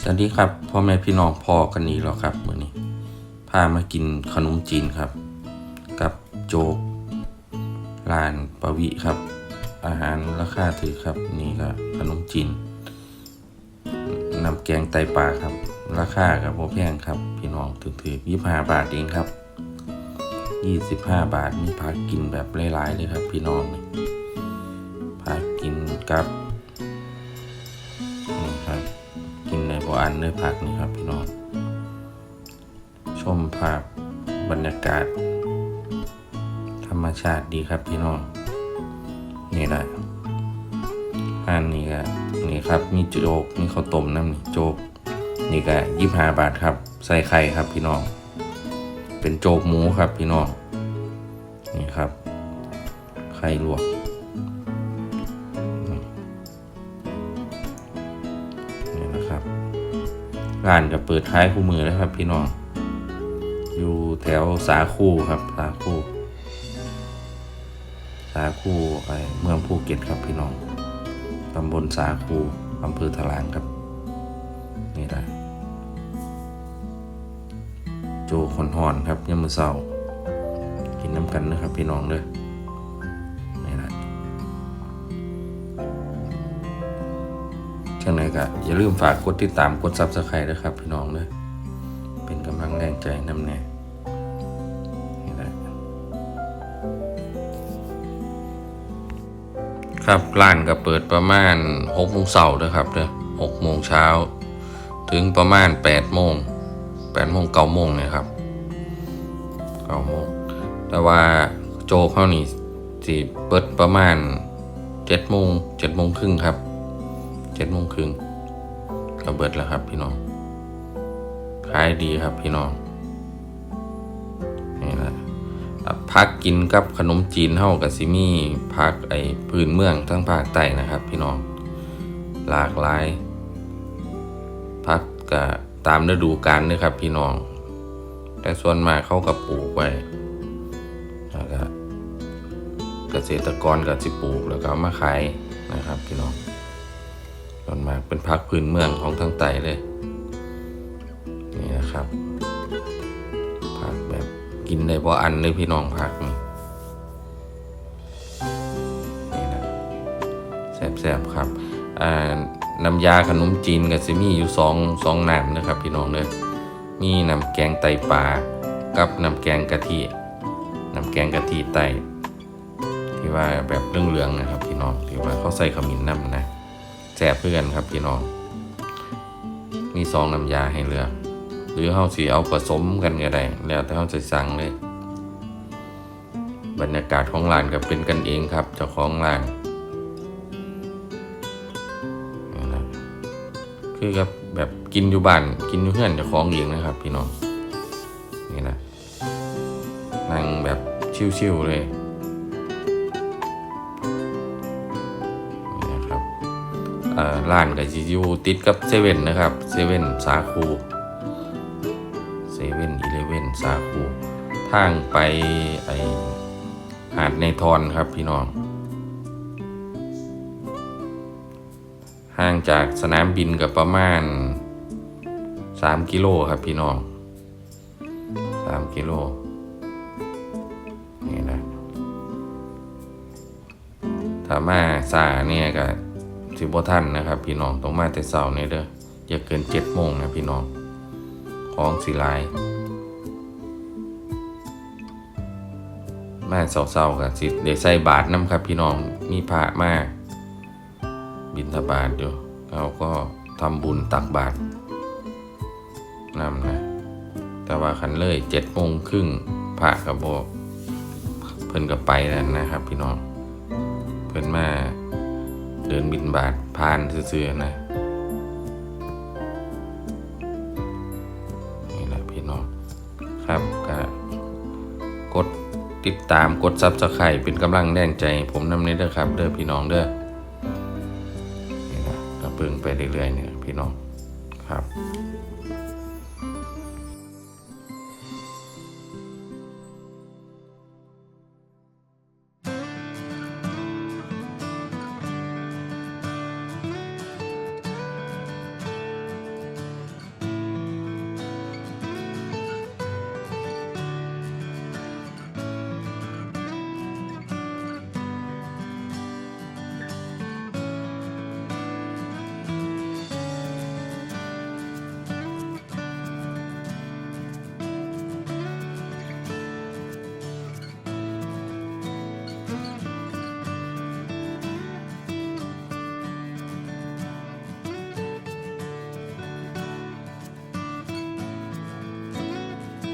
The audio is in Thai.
สวัสดีครับพ่อแม่พี่น้องพ่อกันนี้แล้วครับมื้อนี้พามากินขนมจีนครับ กับโจ๊กร้านปะวิครับ อาหารราคาถือครับนี่ก็ขนมจีนน้ำแกงไตปลาครับ ราคากับพ่แพงครับ พี่น้องถือถือยี่สิบห้าบาทเองครับยี่สิบห้าบาทมีพักกินแบบหลายๆเลยครับ พี่น้องพักกินกับ กินในบ่ออันด้วยผักนี่ครับพี่น้อง ชมภาพบรรยากาศ ธรรมชาติดีครับพี่น้อง นี่แหละอันนี้ก็นี่ครับ มีโจ๊กมีข้าวต้มน้ำนี่โจ๊กนี่ก็ยี่ห้าบาทครับ ใส่ไข่ครับพี่น้อง เป็นโจ๊กหมูครับพี่น้อง นี่ครับ ไข่ลวก ร้านก็เปิดท้ายคู่มือแล้วครับ พี่น้อง อยู่แถวสาคูครับ สาคูสาคูไอเมืองภูเก็ตครับพี่น้อง ตำบลสาคูอำเภอถลางครับ นี่ได้โจคนหอนครับยามมือเศร้ากินน้ำกันนะครับพี่น้องเด้อ จังไหนก็อย่าลืมฝากกดติดตามกดซับสไครต์ด้วยครับ พี่น้องเลยเป็นกำลังแรงใจนำแน่ครับร้านก็เปิดประมาณหกโมงเสาร์นะครับเด้อหกโมงเช้า ถึงประมาณแปดโมงแปดโมงเก้าโมงเนี่ยครับเก้าโมงแต่ว่าโจเข้านี่สิเปิดประมาณเจ็ดโมงเจ็ดโมงครึ่งครับ เจ็ดโมงครึ่งก็เบิดแล้วครับพี่น้อง ขายดีครับพี่น้อง นี่แหละพักกินกับขนมจีนเท่ากับซิมี่พักไอ้พื้นเมืองทั้งภาคใต้นะครับ พี่น้อง หลากหลาย พักกับตามฤดูกาลด้วยครับ พี่น้อง แต่ส่วนมากเขากับปลูกไว้แล้วก็เกษตรกรก็สิปลูกแล้วก็มาขายนะครับ พี่น้อง ส่วนมากเป็นพักพื้นเมืองของทางใต้เลย นี่นะครับผักแบบกินได้พออันเลยพี่น้องผักนี่นี่นะแซ่บๆครับอ่าน้ำยาขนมจีนกับซิมีอยู่สองสองน้ำนะครับ พี่น้องเลยมีน้ำแกงไตปลากับน้ำแกงกะทิน้ำแกงกะทิไตที่ว่าแบบเหลืองๆนะครับ พี่น้องที่ว่าเขาใส่ขมิ้นน้ำนะ แสบเพื่อนครับพี่น้อง มีซองน้ำยาให้เลือก หรือเฮาสิเอาผสมกันก็ได้แล้วแต่เฮาจะสั่งเลย บรรยากาศของร้านก็เป็นกันเองครับ เจ้าของร้านคือกับแบบกินอยู่บ้านกินอยู่เพื่อนเจ้าของเองนะครับ พี่น้องนี่นะนั่งแบบชิวๆเลย ร้านก็สิอยู่ติดกับเซเว่นนะครับเซเว่นสาคูเซเว่นอีเลเว่นสาคูทางไปไอหาดในทอนครับพี่น้อง ห่างจากสนามบินกับประมาณ 3 กิโลครับพี่น้อง 3 กิโลนี่นะถ้ามาสาเนี่ยก็ สิบท่านนะครับ พี่น้องต้องมาแต่เสาร์นี่เด้ออย่าเกินเจ็ดโมงนะพี่น้อง ของสีลายมาเสาๆกับสิเดี๋ยวใส่บาทน้ำครับ พี่น้องมีพระมาก บินทบาทอยู่เราก็ทำบุญตักบาทนำนะ แต่ว่าขันเลยเจ็ดโมงครึ่งพระกับโบเพิ่นกับไปแล้วนะครับ พี่น้อง เพิ่นมา เดินบินบาทผ่านซื่อๆนะนี่แหละพี่น้องครับก็กดติดตามกดซับสไครต์เป็นกำลังแรงใจ ผมนำนี้เด้อครับเด้อพี่น้องเด้อนี่นะก็เพิ่งไปเรื่อยๆเนี่ยพี่น้องครับ